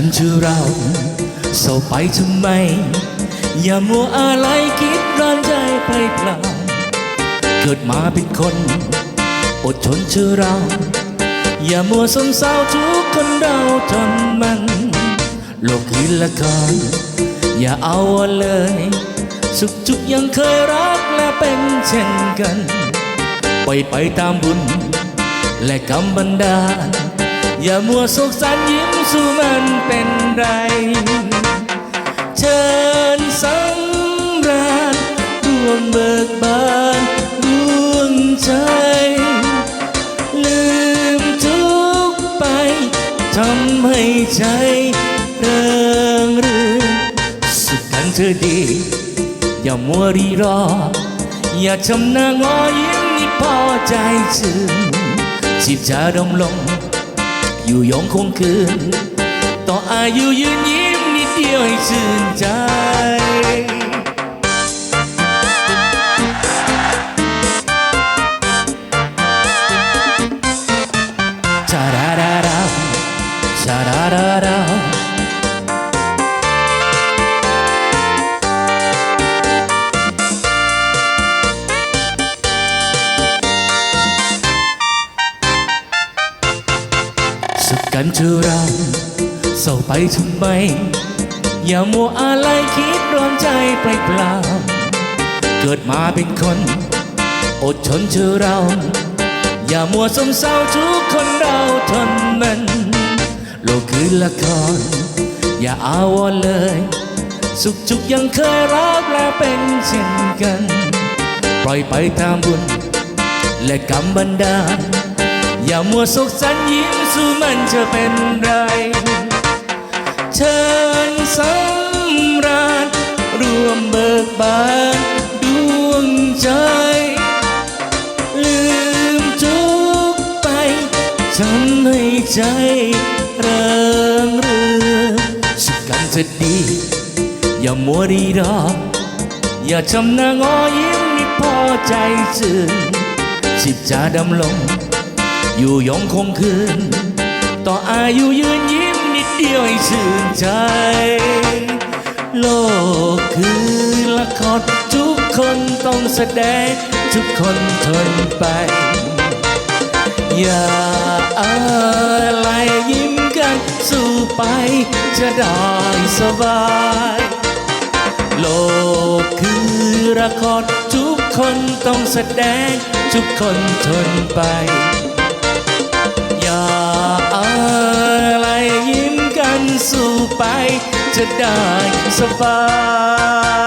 กันเธอเราเศร้าไปทำไม อย่ามัวอะไรคิดร้อนใจไปเปล่าเกิดมาเป็นคน อดทนเธอเรา อย่ามัวสมเศร้าทุกคนเราทนมัน โลกคือละครอย่าเอาเลย สุขทุกยังเคยรักและเป็นเช่นกัน ไปไปตามบุญ และกรรมบันดาล อย่ามัวโศกสันยิ้มสู้มันเป็นไร เชิญสำราญดวงเบิกบานดวงใจลืมทุกไปทำให้ใจเริงรื่นสุขกันเธอดี อย่ามัวรีรอ อย่าชำนางอยิ้มนี่พอใจชื่นจิบจะดมลง อยู่ยงคงคืน ต่ออายุยืนยิ้มนิดเดียวให้ชื่นใจชาดาดาดาชาดาดาดา กันเธอเราเศร้าไปทำไม อย่ามัวอะไรคิดร้อนใจไปเปล่า เกิดมาเป็นคน อดทนเธอเรา อย่ามัวสมเศร้าทุกคนเราทนมันโลกคือละคร อย่าอาวรเลย สุขจุกยังเคยรักและเป็นเช่นกัน ปล่อยไปตามบุญ และกรรมบันดาล อย่ามัวสุขสันยิ้มสู้มันจะเป็นไร เชิญสำราญรวมเบิกบานดวงใจ ลืมทุกไปทำให้ใจเริงเรือสุขกันจะดี อย่ามัวรีรอ อย่าชำหนางอยิ้มนี่พอใจชื่นจิบจะดำลง อยู่ยงคงคืน ต่ออายุยืนยิ้มนิดเดียวให้ชื่นใจ โลกคือละครทุกคนต้องแสดง ทุกคนทนไป อย่าอะไรยิ้มกันสู้ไป จะได้สบายโลกคือละครทุกคนต้องแสดง ทุกคนทนไป ไปจะได้สบาย